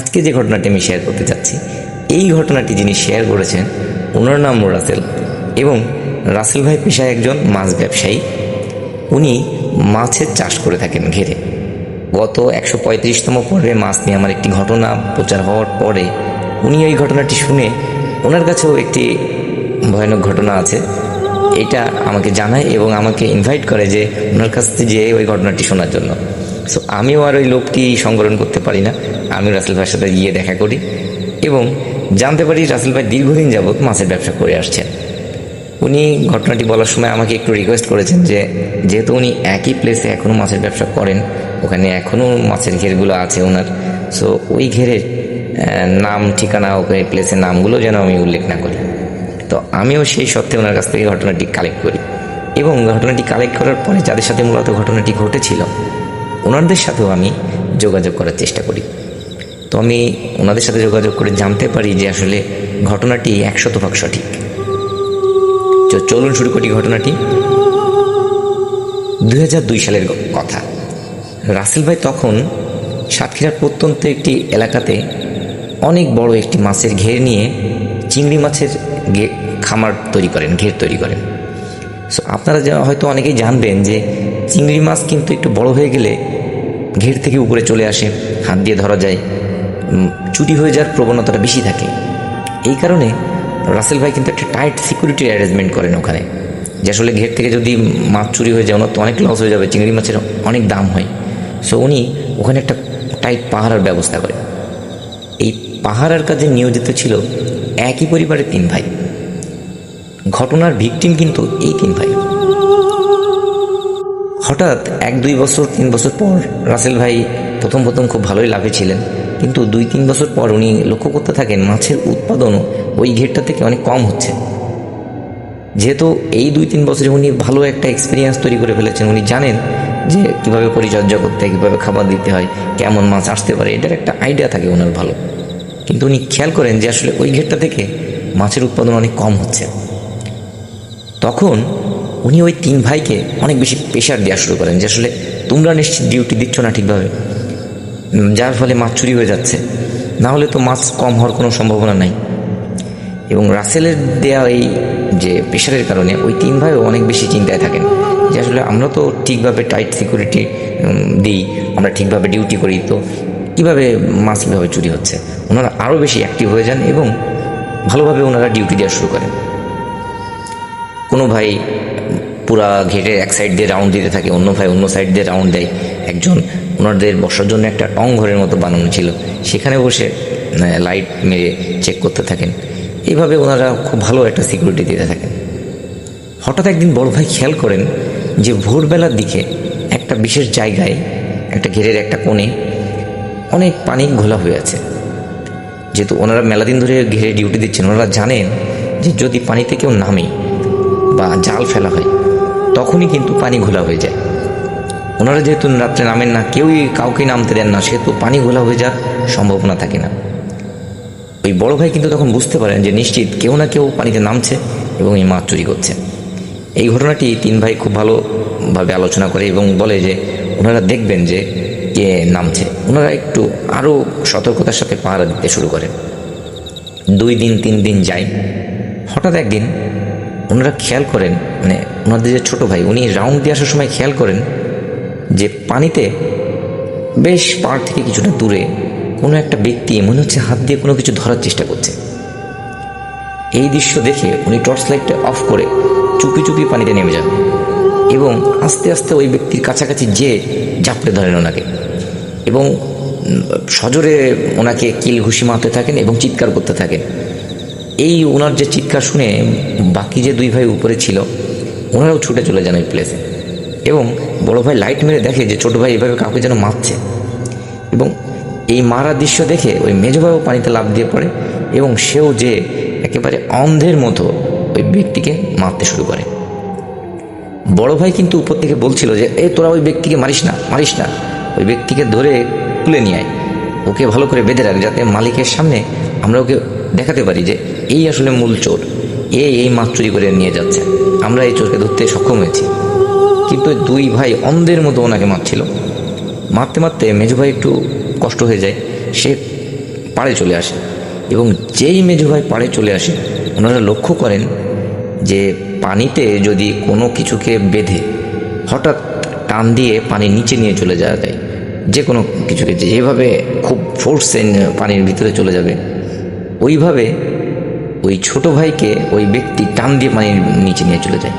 আজকে যে ঘটনাটি আমি শেয়ার করতে চাচ্ছি এই ঘটনাটি যিনি শেয়ার করেছেন, ওনার নাম রাসেল এবং রাসেল ভাই পেশায় একজন মাছ ব্যবসায়ী। উনি মাছের চাষ করে থাকেন ঘেরে। গত একশো পঁয়ত্রিশতম পর্বে মাছ নিয়ে আমার একটি ঘটনা প্রচার হওয়ার পরে উনি ওই ঘটনাটি শুনে ওনার কাছেও একটি ভয়ানক ঘটনা আছে। এটা আমাকে জানায় এবং আমাকে ইনভাইট করে যে ওনার কাছ থেকে যেয়ে ওই ঘটনাটি শোনার জন্য। সো আমিও আর ওই লোকটি সংগ্রহণ করতে পারি না। আমি রাসেল ভাইয়ের সাথে গিয়ে দেখা করি এবং জানতে পারি রাসেল ভাই দীর্ঘদিন যাবৎ মাছের ব্যবসা করে আসছেন। উনি ঘটনাটি বলার সময় আমাকে একটু রিকোয়েস্ট করেছেন যে, যেহেতু উনি একই প্লেসে এখনও মাছের ব্যবসা করেন, ওখানে এখনও মাছের ঘেরগুলো আছে ওনার সো ওই ঘেরের নাম, ঠিকানা ওখানে প্লেসের নামগুলো যেন আমি উল্লেখ না করি। তো আমিও সেই সত্ত্বে ওনার কাছ থেকে ঘটনাটি কালেক্ট করি এবং ঘটনাটি কালেক্ট করার পরে যাদের সাথে মূলত ঘটনাটি ঘটেছিল ওনাদের সাথেও আমি যোগাযোগ করার চেষ্টা করি। তো আমি ওনাদের সাথে যোগাযোগ করে জানতে পারি যে আসলে ঘটনাটি একশত ভাগ সঠিক। তো চলুন শুরু করি ঘটনাটি। দুই সালের কথা। রাসেল ভাই তখন সাতক্ষীরার প্রত্যন্ত একটি এলাকাতে অনেক বড় একটি মাছের ঘের নিয়ে চিংড়ি মাছের খামার তৈরি করেন, ঘের তৈরি করেন। সো আপনারা হয়তো অনেকেই জানবেন যে চিংড়ি মাছ কিন্তু একটু বড় হয়ে গেলে ঘের থেকে উপরে চলে আসে, হাত দিয়ে ধরা যায়। চুরি হয়ে যাওয়ার প্রবণতাটা বেশি থাকে। এই কারণে রাসেল ভাই কিন্তু একটা টাইট সিকিউরিটি অ্যারেঞ্জমেন্ট করেন ওখানে। যে আসলে ঘের থেকে যদি মাছ চুরি হয়ে যায়, ওনার তো অনেক লস হয়ে যাবে, চিংড়ি মাছের অনেক দাম হয়। সো উনি ওখানে একটা টাইট পাহারার ব্যবস্থা করেন। এই পাহারার কাজে নিয়োজিত ছিল একই পরিবারের তিন ভাই। ঘটনার ভিকটিম কিন্তু এই তিন ভাই। হঠাৎ এক, দুই বছর, তিন বছর পর রাসেল ভাই প্রথম প্রথম খুব ভালোই লাভে ছিলেন কিন্তু দুই, তিন বছর পর উনি লক্ষ্য করতে থাকেন মাছের উৎপাদনও ওই ঘেরটা থেকে অনেক কম হচ্ছে। যেহেতু এই দুই, তিন বছরে উনি ভালো একটা এক্সপিরিয়েন্স তৈরি করে ফেলেছেন, উনি জানেন যে কীভাবে পরিচর্যা করতে হয়, কীভাবে খাবার দিতে হয়, কেমন মাছ আসতে পারে, এটার একটা আইডিয়া থাকে ওনার ভালো। কিন্তু উনি খেয়াল করেন যে আসলে ওই ঘেরটা থেকে মাছের উৎপাদন অনেক কম হচ্ছে। তখন উনি ওই তিন ভাইকে অনেক বেশি প্রেশার দেওয়া শুরু করেন যে আসলে তোমরা নিশ্চিত ডিউটি দিচ্ছ না ঠিকভাবে। যার ফলে মাছ চুরি হয়ে যাচ্ছে। না হলে তো মাছ কম হওয়ার কোনো সম্ভাবনা নাই। এবং রাসেলের দেয়া এই যে প্রেশারের কারণে ওই তিন ভাইও অনেক বেশি চিন্তায় থাকেন যে আসলে আমরা তো ঠিকভাবে টাইট সিকিউরিটি দিই, আমরা ঠিকভাবে ডিউটি করি, তো কীভাবে মাছ কীভাবে চুরি হচ্ছে? ওনারা আরও বেশি অ্যাক্টিভ হয়ে যান এবং ভালোভাবে ওনারা ডিউটি দেওয়া শুরু করেন। কোনো ভাই পুরা ঘেটের এক সাইড দিয়ে রাউন্ড দিতে থাকে, অন্য ভাই অন্য সাইড দিয়ে রাউন্ড দেয়। একজন ওনাদের বসার জন্য একটা টং ঘরের মতো বানানো ছিল। সেখানে বসে লাইট মেরে চেক করতে থাকেন। এইভাবে ওনারা খুব ভালো একটা সিকিউরিটি দিতে থাকেন। হঠাৎ একদিন বড় ভাই খেয়াল করেন যে ভোরবেলার দিকে একটা বিশেষ জায়গায়, একটা ঘেরের একটা কোণে অনেক পানি ঘোলা হয়ে আছে। যেহেতু ওনারা মেলা দিন ধরে ঘিরে ডিউটি দিচ্ছেন, ওনারা জানেন যে যদি পানিতে কেউ নামে বা জাল ফেলা হয় তখনই কিন্তু পানি ঘোলা হয়ে যায়। ওনারা যেহেতু রাত্রে নামেন না, কেউই কাউকে নামতে দেন না, সেহেতু পানি ঘোলা হয়ে যাওয়ার সম্ভাবনা থাকে না। ওই বড় ভাই কিন্তু তখন বুঝতে পারেন যে নিশ্চিত কেউ না কেউ পানিতে নামছে এবং এই মাছ চুরি করছে। এই ঘটনাটি তিন ভাই খুব ভালোভাবে আলোচনা করে এবং বলে যে ওনারা দেখবেন যে কে নামছে। ওনারা একটু আরও সতর্কতার সাথে পাহারা দিতে শুরু করেন। দুই দিন, তিন দিন যায়। হঠাৎ একদিন ওনারা খেয়াল করেন মানে ওনাদের যে ছোটো ভাই, উনি রাউন্ড দিয়ে আসার সময় খেয়াল করেন যে পানিতে বেশ পাড় থেকে কিছুটা দূরে কোনো একটা ব্যক্তি মনে হচ্ছে হাত দিয়ে কোনো কিছু ধরার চেষ্টা করছে। এই দৃশ্য দেখে উনি টর্চ লাইটটা অফ করে চুপি চুপি পানিতে নেমে যান এবং আস্তে আস্তে ওই ব্যক্তির কাছাকাছি যেয়ে জাপড়ে ধরেন ওনাকে এবং সজোরে ওনাকে কিল ঘুষি মারতে থাকেন এবং চিৎকার করতে থাকেন। এই ওনার যে চিৎকার শুনে বাকি যে দুই ভাই উপরে ছিল, ওনারাও ছুটে চলে যান ওই প্লেসে এবং বড় ভাই লাইট মেরে দেখে যে ছোট ভাই এভাবে কাউকে যেন মারছে। এবং এই মারার দৃশ্য দেখে ওই মেজো পানিতে লাফ দিয়ে পড়ে এবং সেও যে একেবারে অন্ধের মতো ওই ব্যক্তিকে মারতে শুরু করে। বড় ভাই কিন্তু উপর থেকে বলছিল যে, এ, তোরা ওই ব্যক্তিকে মারিস না মারিস না। ওই ব্যক্তিকে ধরে তুলে নিয়ে আয়। ওকে ভালো করে বেঁধে রাখ যাতে মালিকের সামনে আমরা ওকে দেখাতে পারি যে এই আসলে মূল চোর। এ এই মাছ চুরি করে নিয়ে যাচ্ছে। আমরা এই চোরকে ধরতে সক্ষম হয়েছি। কিন্তু দুই ভাই অন্ধের মতো ওনাকে মারছিল। মারতে মারতে মেজো ভাই একটু কষ্ট হয়ে যায়। সে পাড়ে চলে আসে। এবং যেই মেজো ভাই পাড়ে চলে আসে, ওনারা লক্ষ্য করেন যে পানিতে যদি কোনো কিছুকে বেঁধে হঠাৎ টান দিয়ে পানির নিচে নিয়ে চলে যাওয়া যায়, যে কোনো কিছুকে যেভাবে খুব ফোর্সে পানির ভিতরে চলে যাবে, ওইভাবে ওই ছোট ভাইকে ওই ব্যক্তি টান দিয়ে পানির নিচে নিয়ে চলে যায়।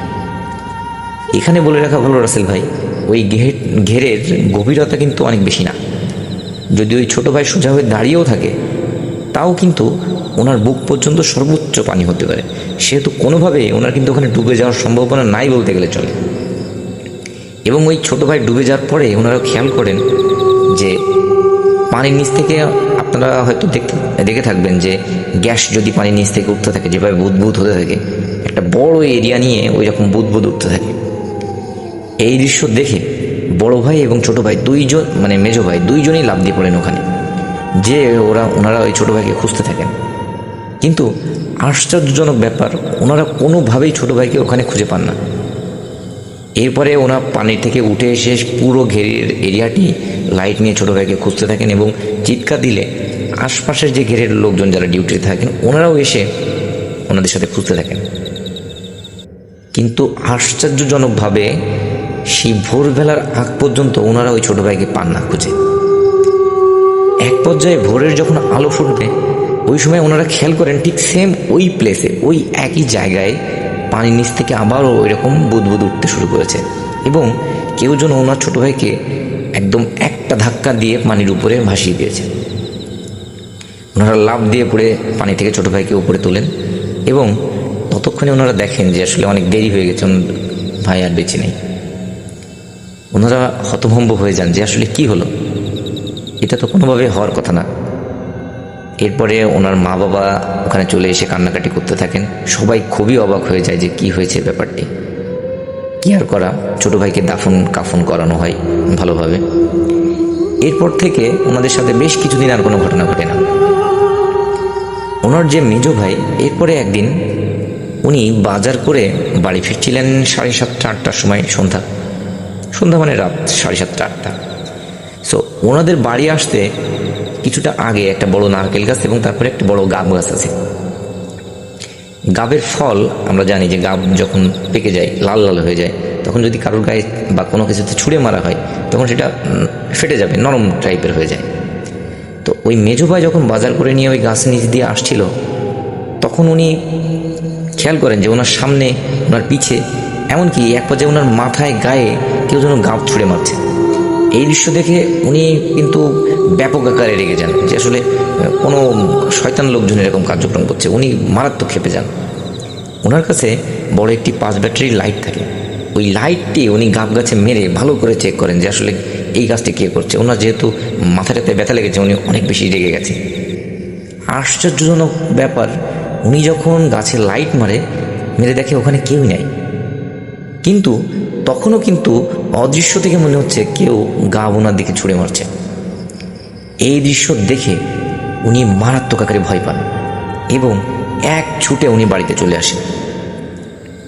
এখানে বলে রাখা ভালো, রাসেল ভাই, ওই ঘের ঘেরের গভীরতা কিন্তু অনেক বেশি না। যদি ওই ছোট ভাই সোজা হয়ে দাঁড়িয়েও থাকে, তাও কিন্তু ওনার বুক পর্যন্ত সর্বোচ্চ পানি হতে পারে। সেহেতু কোনোভাবে ওনার কিন্তু ওখানে ডুবে যাওয়ার সম্ভাবনা নাই বলতে গেলে চলে। এবং ওই ছোট ভাই ডুবে যাওয়ার পরে ওনারা খেয়াল করেন যে পানির নিচ থেকে আপনারা হয়তো দেখতে, দেখে থাকবেন যে গ্যাস যদি পানির নিচ থেকে উঠতে থাকে, যেভাবে বুদবুদ হতে থাকে, একটা বড় এরিয়া নিয়ে ওই রকম বুদবুদ উঠতে থাকে। এই দৃশ্য দেখে বড় ভাই এবং ছোট ভাই দুইজন মানে মেজো ভাই দুইজনেই লাভ দিয়ে পড়েন ওখানে, যে ওরা, ওনারা ওই ছোট ভাইকে খুঁজতে থাকেন। কিন্তু আশ্চর্যজনক ব্যাপার, ওনারা কোনোভাবেই ছোট ভাইকে ওখানে খুঁজে পান না। এরপরে ওনার পানি থেকে উঠে এসে পুরো ঘেরের এরিয়াটি, লাইট নিয়ে ছোটো ভাইকে খুঁজতে থাকেন এবং চিৎকার দিলে আশপাশের যে ঘেরের লোকজন যারা ডিউটিতে থাকেন, ওনারাও এসে ওনাদের সাথে খুঁজতে থাকেন। কিন্তু আশ্চর্যজনকভাবে সেই ভোরবেলার আগ পর্যন্ত ওনারা ওই ছোটো ভাইকে পান না খুঁজে। এক পর্যায়ে ভোরের যখন আলো ফুটবে, ওই সময় ওনারা খেয়াল করেন ঠিক সেম ওই প্লেসে ওই একই জায়গায় পানির নিচ থেকে আবারও ওই রকম বুদবুদ উঠতে শুরু করেছে। এবং কেউ যেন ওনার ছোটো ভাইকে একদম একটা ধাক্কা দিয়ে পানির উপরে ভাসিয়ে দিয়েছে। ওনারা লাভ দিয়ে পড়ে পানি থেকে ছোটো ভাইকে উপরে তোলেন এবং ততক্ষণে ওনারা দেখেন যে আসলে অনেক দেরি হয়ে গেছে ভাই আর বেঁচে নেই। ওনারা হতভম্ব হয়ে যান যে আসলে কি হলো? এটা তো কোনোভাবে হওয়ার কথা না। এরপরে ওনার মা বাবা ওখানে চলে এসে কান্নাকাটি করতে থাকেন। সবাই খুবই অবাক হয়ে যায় যে কি হয়েছে ব্যাপারটি। কি আর করা? ছোট ভাইকে দাফন কাফন করানো হয় ভালোভাবে। এরপর থেকে ওনাদের সাথে বেশ কিছুদিন আর কোনো ঘটনা ঘটে না। ওনার যে মেজ ভাই, এরপরে একদিন উনি বাজার করে বাড়ি ফিরছিলেন সাড়ে সাতটা, আটটার সময় সন্ধ্যা। সন্ধ্যা মানে রাত সাড়ে সাতটা, আটটা। সো ওনাদের বাড়ি আসতে কিছুটা আগে একটা বড় নারকেল গাছ এবং তারপরে একটা বড় গাব গাছ আছে। গাবের ফল আমরা জানি যে গাব যখন পেকে যায়, লাল লাল হয়ে যায়, তখন যদি কারোর গায়ে বা কোনো কিছুতে ছুঁড়ে মারা হয়, তখন সেটা ফেটে যাবে, নরম টাইপের হয়ে যায়। তো ওই মেজো ভাই যখন বাজার করে নিয়ে ওই গাছ নিচ দিয়ে আসছিল, তখন উনি খেয়াল করেন যে ওনার সামনে, ওনার পিছে, এমনকি এক পর্যায়ে ওনার মাথায়, গায়ে কেউ যেন গাব ছুঁড়ে মারছে। এই দৃশ্য দেখে উনি কিন্তু ব্যাপক আকারে রেগে যান যে আসলে, কোনো শয়তান লোকজন এরকম কার্যক্রম করছে, উনি মারাত্মক খেপে যান। ওনার কাছে বড় একটি পাঁচ ব্যাটারির লাইট থাকে। ওই লাইটটি উনি গাব গাছে মেরে ভালো করে চেক করেন যে আসলে এই কাজটি কে করছে? ওনার যেহেতু মাথাটাতে ব্যথা লেগেছে, উনি অনেক বেশি রেগে গেছে। আশ্চর্যজনক ব্যাপার, উনি যখন গাছে লাইট মারে, মেরে দেখে ওখানে কেউই নাই। কিন্তু তখনও কিন্তু অদৃশ্য থেকে মনে হচ্ছে কেউ গা ওনার দিকে ছুঁড়ে মারছে। এই দৃশ্য দেখে উনি মারাত্মক আকারে ভয় পান এবং এক ছুটে উনি বাড়িতে চলে আসেন।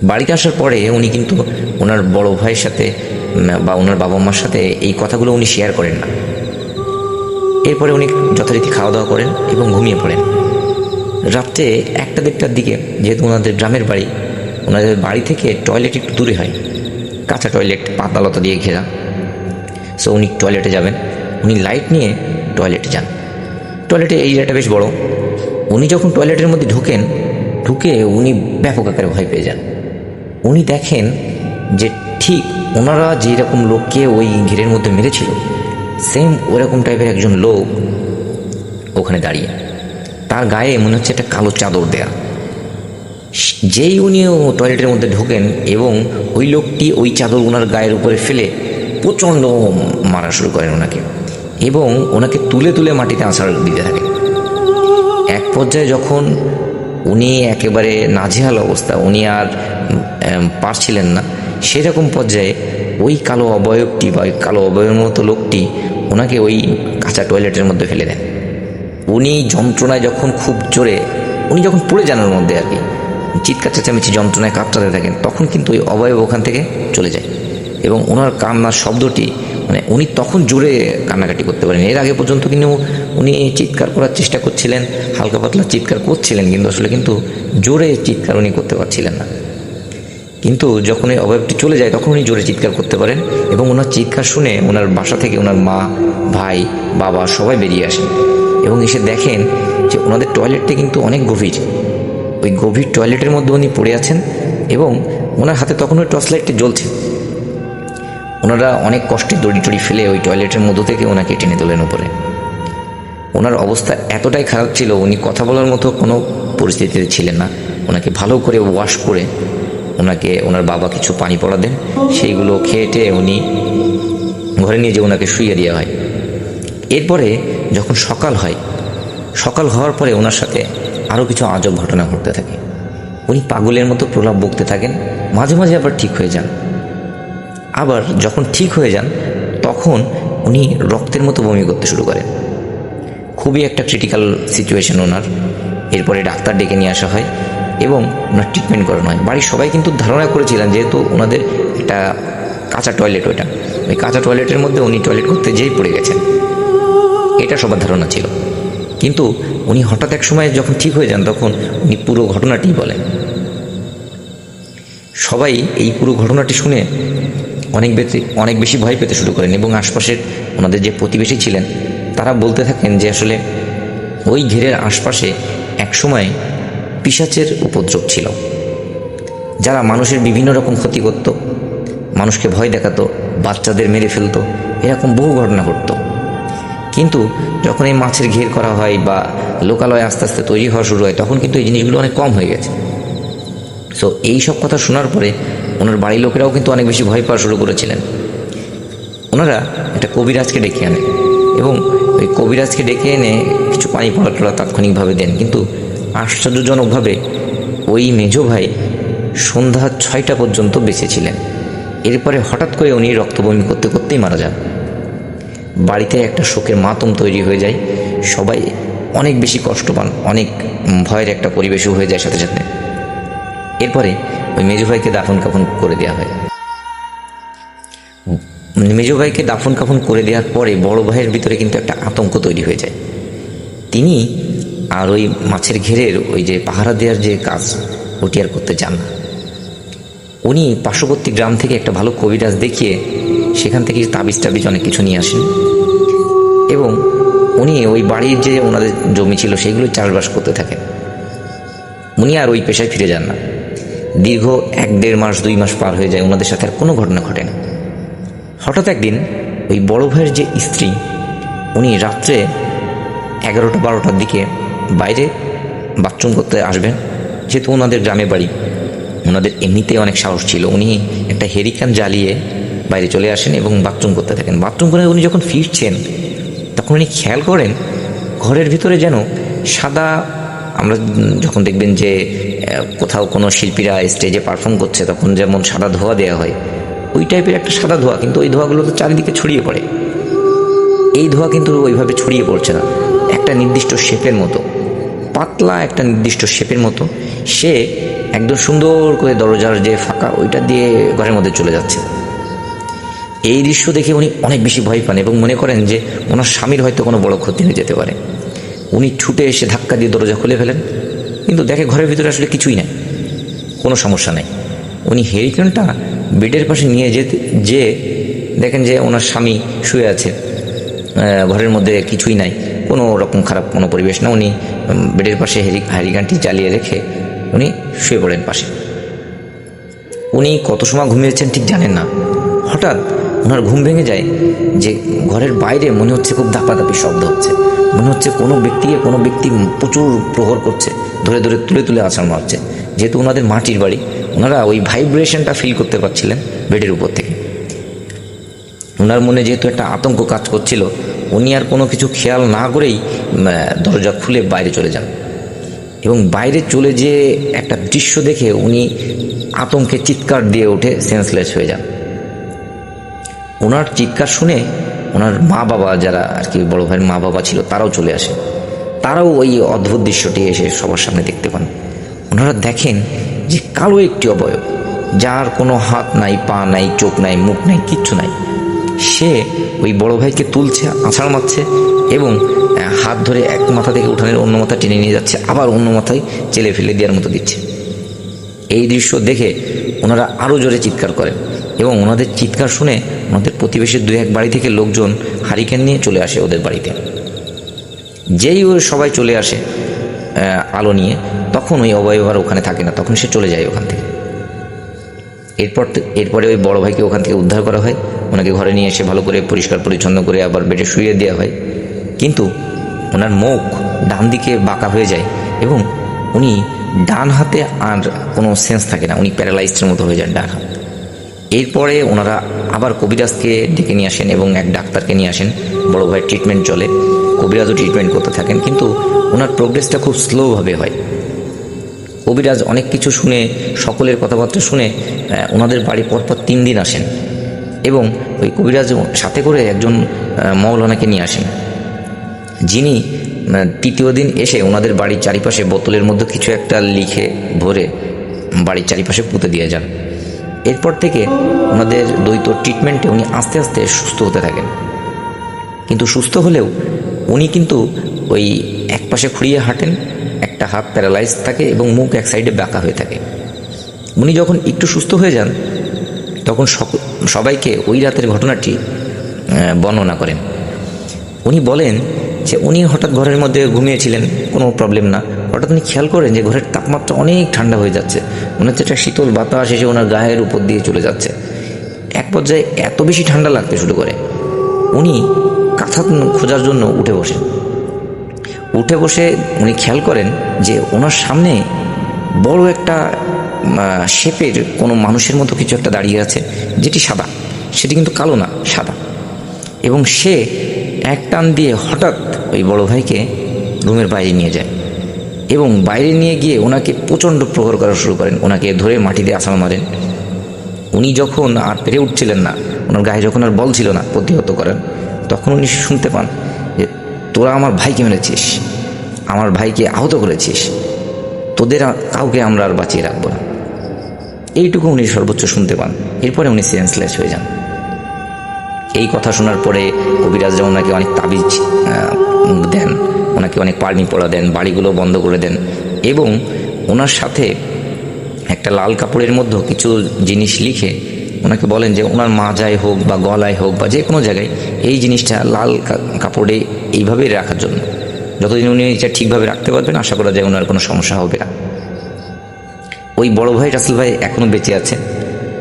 বাড়িতে আসার পরে উনি কিন্তু ওনার বড় ভাইয়ের সাথে বা ওনার বাবা মার সাথে এই কথাগুলো উনি শেয়ার করেন না। এরপরে উনি যথারীতি খাওয়া দাওয়া করেন এবং ঘুমিয়ে পড়েন। রাত্রে একটা দেড়টার দিকে, যেহেতু ওনাদের গ্রামের বাড়ি, ওনাদের বাড়ি থেকে টয়লেট একটু দূরে হয়। কাঁচা টয়লেট পাতালতা দিয়ে ঘেরা। সো উনি টয়লেটে যাবেন। উনি লাইট নিয়ে টয়লেটে যান। টয়লেটে এরিয়াটা বেশ বড়। উনি যখন টয়লেটের মধ্যে ঢুকেন, ঢুকে উনি ব্যাপক আকারে ভয় পেয়ে যান। উনি দেখেন যে ঠিক ওনারা যেরকম লোককে ওই ঘেরের মধ্যে মেরেছিল সেম ওরকম টাইপের একজন লোক ওখানে দাঁড়িয়ে। তার গায়ে মনে হচ্ছে একটা কালো চাদর দেয়া। যেই উনি টয়লেটের মধ্যে ঢোকেন এবং ওই লোকটি ওই চাদর ওনার গায়ের উপরে ফেলে প্রচণ্ড মারা শুরু করেন ওনাকে এবং ওনাকে তুলে তুলে মাটিতে আছাড় দিতে থাকে। এক পর্যায়ে যখন উনি একেবারে নাজেহাল অবস্থা, উনি আর পারছিলেন না সেরকম পর্যায়ে ওই কালো অবয়বটি বা ওই কালো অবয়বের মতো লোকটি ওনাকে ওই কাঁচা টয়লেটের মধ্যে ফেলে দেন উনি যন্ত্রণায় যখন খুব জোরে, উনি যখন পড়ে যান ওর মধ্যে আর কি, চিৎকার চেঁচামেচি যন্ত্রণায় কাঁপটাতে থাকেন, তখন কিন্তু ওই অবয়ব ওখান থেকে চলে যায়। এবং ওনার কান্নার শব্দটি মানে উনি তখন জোরে কান্নাকাটি করতে পারেন। এর আগে পর্যন্ত কিন্তু উনি চিৎকার করার চেষ্টা করছিলেন, হালকা পাতলা চিৎকার করছিলেন, কিন্তু আসলে কিন্তু জোরে চিৎকার উনি করতে পারছিলেন না। কিন্তু যখন এই অবয়বটি চলে যায়, তখন উনি জোরে চিৎকার করতে পারেন এবং ওনার চিৎকার শুনে ওনার বাসা থেকে ওনার মা, ভাই, বাবা সবাই বেরিয়ে আসেন এবং এসে দেখেন যে ওনাদের টয়লেটটা কিন্তু অনেক গভীর। ওই গভীর টয়লেটের মধ্যে উনি পড়ে আছেন এবং ওনার হাতে তখন ওই টর্চ লাইটটি জ্বলছে। ওনারা অনেক কষ্টে দড়ি টড়ি ফেলে ওই টয়লেটের মধ্য থেকে ওনাকে টেনে তোলেন উপরে। ওনার অবস্থা এতটাই খারাপ ছিল, উনি কথা বলার মতো কোনো পরিস্থিতিতে ছিলেন না। ওনাকে ভালো করে ওয়াশ করে ওনাকে, ওনার বাবা কিছু পানি পড়া দেন। সেইগুলো খেয়ে টেয়ে উনি ঘরে নিয়ে যে ওনাকে শুইয়ে দেওয়া হয়। এরপরে যখন সকাল হয়, সকাল হওয়ার পরে ওনার সাথে আরও কিছু আজব ঘটনা ঘটতে থাকে। উনি পাগলের মতো প্রলাপ বকতে থাকেন, মাঝে মাঝে আবার ঠিক হয়ে যান। আবার যখন ঠিক হয়ে যান, তখন উনি রক্তের মতো বমি করতে শুরু করেন। খুবই একটা ক্রিটিক্যাল সিচুয়েশন ওনার। এরপরে ডাক্তার ডেকে নিয়ে আসা হয়। এবং ওনার ট্রিটমেন্ট করানো হয়। বাড়ির সবাই কিন্তু ধারণা করেছিলেন যেহেতু ওনাদের একটা কাঁচা টয়লেট ওইটা। ওই কাঁচা টয়লেটের মধ্যে উনি টয়লেট করতে যেই পড়ে গেছেন। এটা সবার ধারণা ছিল। কিন্তু উনি হঠাৎ এক সময় যখন ঠিক হয়ে যান, তখন উনি পুরো ঘটনাটি বলেন। সবাই এই পুরো ঘটনাটি শুনে অনেক বেশি অনেক বেশি ভয় পেতে শুরু করেন এবং আশপাশের ওনাদের যে প্রতিবেশী ছিলেন, তারা বলতে থাকেন যে আসলে ওই ঘেরের আশপাশে একসময় পিশাচের উপদ্রব ছিল। যারা মানুষের বিভিন্ন রকম ক্ষতি করত, মানুষকে ভয় দেখাতো, বাচ্চাদের মেরে ফেলতো, এরকম বহু ঘটনা ঘটতো। কিন্তু যখন এই মাছের ঘের করা হয় বা লোকালয় আস্তে আস্তে তৈরি হওয়া শুরু হয়, তখন কিন্তু এই জিনিসগুলো অনেক কম হয়ে গেছে। সো এই সব কথা শোনার পরে ওনার বাড়ির লোকেরাও কিন্তু অনেক বেশি ভয় পাওয়া শুরু করেছিলেন। ওনারা একটা কবিরাজকে ডেকে আনে এবং ওই কবিরাজকে ডেকে এনে কিছু পানি পড়া টড়া তাৎক্ষণিকভাবে দেন। কিন্তু আশ্চর্যজনকভাবে ওই মেজো ভাই সন্ধ্যা ছয়টা পর্যন্ত বেঁচে ছিলেন এরপরে হঠাৎ করে উনি রক্তবমি করতে করতেই মারা যান। বাড়িতে একটা শোকের মাতম তৈরি হয়ে যায়। সবাই অনেক বেশি কষ্ট পান, অনেক ভয়ের একটা পরিবেশও হয়ে যায় সাথে সাথে। এরপরে ওই মেজো ভাইকে দাফন কাফন করে দেওয়া হয়। মেজো ভাইকে দাফন কাফন করে দেওয়ার পরে বড় ভাইয়ের ভিতরে কিন্তু একটা আতঙ্ক তৈরি হয়ে যায়। তিনি আর ওই মাছের ঘেরের ওই যে পাহারা দেওয়ার যে কাজ, ওটি আর করতে চান না। উনি পার্শ্ববর্তী গ্রাম থেকে একটা ভালো কবিরাজ দেখিয়ে সেখান থেকে তাবিজ টাবিজ অনেক কিছু নিয়ে আসেন। এবং উনি ওই বাড়ির যে ওনাদের জমি ছিল সেগুলো চাষবাস করতে থাকেন। উনি আর ওই পেশায় ফিরে যান না। দীর্ঘ এক দেড় মাস, দুই মাস পার হয়ে যায়, ওনাদের সাথে আর কোনো ঘটনা ঘটে না। হঠাৎ একদিন ওই বড় ভাইয়ের যে স্ত্রী, উনি রাত্রে এগারোটা, বারোটার দিকে বাইরে বাথরুম করতে আসবেন। যেহেতু ওনাদের গ্রামে বাড়ি, ওনাদের এমনিতেই অনেক সাহস ছিল। উনি একটা হেরিকান জ্বালিয়ে বাইরে চলে আসেন এবং বাথরুম করতে থাকেন। বাথরুম করে উনি যখন ফিরছেন, তখন উনি খেয়াল করেন, ঘরের ভিতরে যেন সাদা, আমরা যখন দেখবেন যে কোথাও কোনো শিল্পীরা স্টেজে পারফর্ম করছে, তখন যেমন সাদা ধোয়া দেওয়া হয়, ওই টাইপের একটা সাদা ধোয়া। কিন্তু ওই ধোয়াগুলো তো চারিদিকে ছড়িয়ে পড়ে। এই ধোঁয়া কিন্তু ওইভাবে ছড়িয়ে পড়ছে না। একটা নির্দিষ্ট শেপের মতো। পাতলা একটা নির্দিষ্ট শেপের মতো, সে একদম সুন্দর করে দরজার যে ফাঁকা, ওইটা দিয়ে ঘরের মধ্যে চলে যাচ্ছে। এই দৃশ্য দেখে উনি অনেক বেশি ভয় পান এবং মনে করেন যে ওনার স্বামীর হয়তো কোনো বড় ক্ষতি হয়ে যেতে পারে। উনি ছুটে এসে ধাক্কা দিয়ে দরজা খুলে ফেলেন, কিন্তু দেখে ঘরের ভিতরে আসলে কিছুই নাই, কোনো সমস্যা নাই। উনি হেরিকেনটা বেডের পাশে নিয়ে যেতে যে দেখেন যে ওনার স্বামী শুয়ে আছে ঘরের মধ্যে কিছুই নাই। কোনো রকম খারাপ কোনো পরিবেশ না। উনি বেডের পাশে হেরি হ্যারিকানটি জ্বালিয়ে রেখে উনি শুয়ে পড়েন পাশে। উনি কত সময় ঘুমিয়েছেন ঠিক জানেন না। হঠাৎ ওনার ঘুম ভেঙে যায় যে ঘরের বাইরে মনে হচ্ছে খুব ধাপাধাপি শব্দ হচ্ছে। মনে হচ্ছে কোনো ব্যক্তিকে কোনো ব্যক্তি প্রচুর প্রহর করছে, ধরে ধরে, তুলে তুলে আছাড় হচ্ছে যেহেতু ওনাদের মাটির বাড়ি, ওনারা ওই ভাইব্রেশনটা ফিল করতে পারছিলেন বেডের উপর থেকে। ওনার মনে যেহেতু একটা আতঙ্ক কাজ করছিল, উনি আর কোনো কিছু খেয়াল না করেই দরজা খুলে বাইরে চলে যান। এবং বাইরে চলে যে একটা দৃশ্য দেখে উনি আতঙ্কে চিৎকার দিয়ে উঠে সেন্সলেস হয়ে যান। ওনার চিৎকার শুনে ওনার মা বাবা যারা আর কি বড় ভাইয়ের মা বাবা ছিল, তারাও চলে আসে। তারাও ওই অদ্ভুত দৃশ্যটি এসে সবার সামনে দেখতে পান। ওনারা দেখেন যে কালো একটি অবয়ব, যার কোনো হাত নাই, পা নাই, চোখ নাই, মুখ নাই, কিচ্ছু নাই। সে ওই বড় ভাইকে তুলছে, আছাড় মারছে এবং হাত ধরে এক মাথা থেকে উঠানের অন্য মাথা টেনে নিয়ে যাচ্ছে, আবার অন্য মাথায় চেলে ফেলে দেওয়ার মতো দিচ্ছে। এই দৃশ্য দেখে ওনারা আরও জোরে চিৎকার করেন এবং ওনাদের চিৎকার শুনে ওনাদের প্রতিবেশীর দুই এক বাড়ি থেকে লোকজন হারিকেন নিয়ে চলে আসে ওদের বাড়িতে। যেই ওর সবাই চলে আসে আলো নিয়ে, তখন ওই অবয়ব আর ওখানে থাকে না, তখন সে চলে যায় ওখান থেকে। এরপর এরপরে ওই বড় ভাইকে ওখান থেকে উদ্ধার করা হয়। ওনাকে ঘরে নিয়ে এসে ভালো করে পরিষ্কার পরিচ্ছন্ন করে আবার বেডে শুয়ে দেওয়া হয়। কিন্তু ওনার মুখ ডান দিকে বাঁকা হয়ে যায় এবং উনি ডান হাতে আর কোনো সেন্স থাকে না। উনি প্যারালাইজডের মতো হয়ে যান ডান হাত। এরপরে ওনারা আবার কবিরাজকে ডেকে নিয়ে আসেন এবং এক ডাক্তারকে নিয়ে আসেন। বড় ভাইয়ের ট্রিটমেন্ট চলে। কবিরাজও ট্রিটমেন্ট করতে থাকেন। কিন্তু ওনার প্রোগ্রেসটা খুব স্লোভাবে হয়। কবিরাজ অনেক কিছু শুনে, সকলের কথাবার্তা শুনে ওনাদের বাড়ি পরপর তিন দিন আসেন। এবং ওই কবিরাজ সাথে করে একজন মৌলানাকে নিয়ে আসেন। যিনি তৃতীয় দিন এসে ওনাদের বাড়ির চারিপাশে বোতলের মধ্যে কিছু একটা লিখে ভরে বাড়ির চারিপাশে পুঁতে দিয়ে যান। এরপর থেকে ওনাদের দ্বৈত ট্রিটমেন্টে উনি আস্তে আস্তে সুস্থ হতে থাকেন। কিন্তু সুস্থ হলেও উনি কিন্তু ওই এক পাশে খুঁড়িয়ে হাঁটেন একটা হাত প্যারালাইজ থাকে এবং মুখ এক সাইডে বাঁকা হয়ে থাকে। উনি যখন একটু সুস্থ হয়ে যান, তখন সবাইকে ওই রাতের ঘটনাটি বর্ণনা করেন। উনি বলেন যে উনি হঠাৎ ঘরের মধ্যে ঘুমিয়েছিলেন, কোনো প্রবলেম না। হঠাৎ উনি খেয়াল করেন যে ঘরের তাপমাত্রা অনেক ঠান্ডা হয়ে যাচ্ছে। মনে হচ্ছে একটা শীতল বাতাস এসে ওনার গায়ের উপর দিয়ে চলে যাচ্ছে। এক পর্যায়ে এত বেশি ঠান্ডা লাগতে শুরু করে। উনি কাঁথা খোঁজার জন্য উঠে বসেন। উঠে বসে উনি খেয়াল করেন যে ওনার সামনে বড় একটা শেপের কোনো মানুষের মতো কিছু একটা দাঁড়িয়ে আছে, যেটি সাদা। সেটি কিন্তু কালো না, সাদা। এবং সে এক টান দিয়ে হঠাৎ ওই বড় ভাইকে রুমের বাইরে নিয়ে যায় এবং বাইরে নিয়ে গিয়ে ওনাকে প্রচণ্ড প্রহর করা শুরু করেন। ওনাকে ধরে মাটিতে আছাড় মারেন। উনি যখন আর পেরে উঠছিলেন না, ওনার গায়ে যখন আর বল ছিল না প্রতিহত করেন তখন উনি শুনতে পান তোরা আমার ভাইকে মেরেছিস, আমার ভাইকে আহত করেছিস, তোদের কাউকে আমরা আর বাঁচিয়ে রাখব না। এইটুকু উনি সর্বোচ্চ শুনতে পান। এরপরে উনি সেন্সলেস হয়ে যান। এই কথা শোনার পরে কবিরাজরা ওনাকে অনেক তাবিজ দেন, ওনাকে অনেক পারমি পড়া দেন, বাড়িগুলো বন্ধ করে দেন এবং ওনার সাথে একটা লাল কাপড়ের মধ্যে কিছু জিনিস লিখে ওনাকে বলেন যে, ওনার মাজায় হোক বা গলায় হোক বা যে কোনো জায়গায় এই জিনিসটা লাল কাপড়ে এইভাবেই রাখার জন্য। যতদিন উনি এটা ঠিকভাবে রাখতে পারবেন, আশা করা যায় ওনার কোনো সমস্যা হবে না। ওই বড় ভাই রাসেল ভাই এখনও বেঁচে আছেন।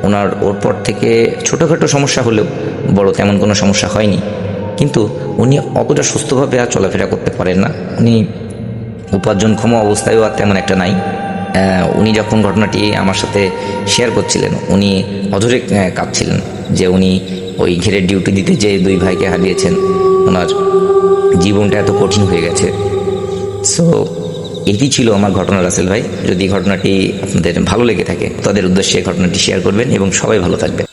ওনার ওর পর থেকে ছোটোখাটো সমস্যা হলেও বড় তেমন কোনো সমস্যা হয়নি। কিন্তু উনি অতটা সুস্থভাবে আর চলাফেরা করতে পারেন না। উনি উপার্জনক্ষম অবস্থায়ও আর তেমন একটা নাই। উনি যখন ঘটনাটি আমার সাথে শেয়ার করছিলেন, উনি অধরে কাঁদছিলেন যে উনি ওই ঘেরের ডিউটি দিতে যে দুই ভাইকে হারিয়েছেন। ওনার জীবনটা এত কঠিন হয়ে গেছে। সো এটি ছিল আমার ঘটনা, রাসেল ভাই। যদি ঘটনাটি আপনাদের ভালো লেগে থাকে, তাদের উদ্দেশ্যে ঘটনাটি শেয়ার করবেন এবং সবাই ভালো থাকবেন।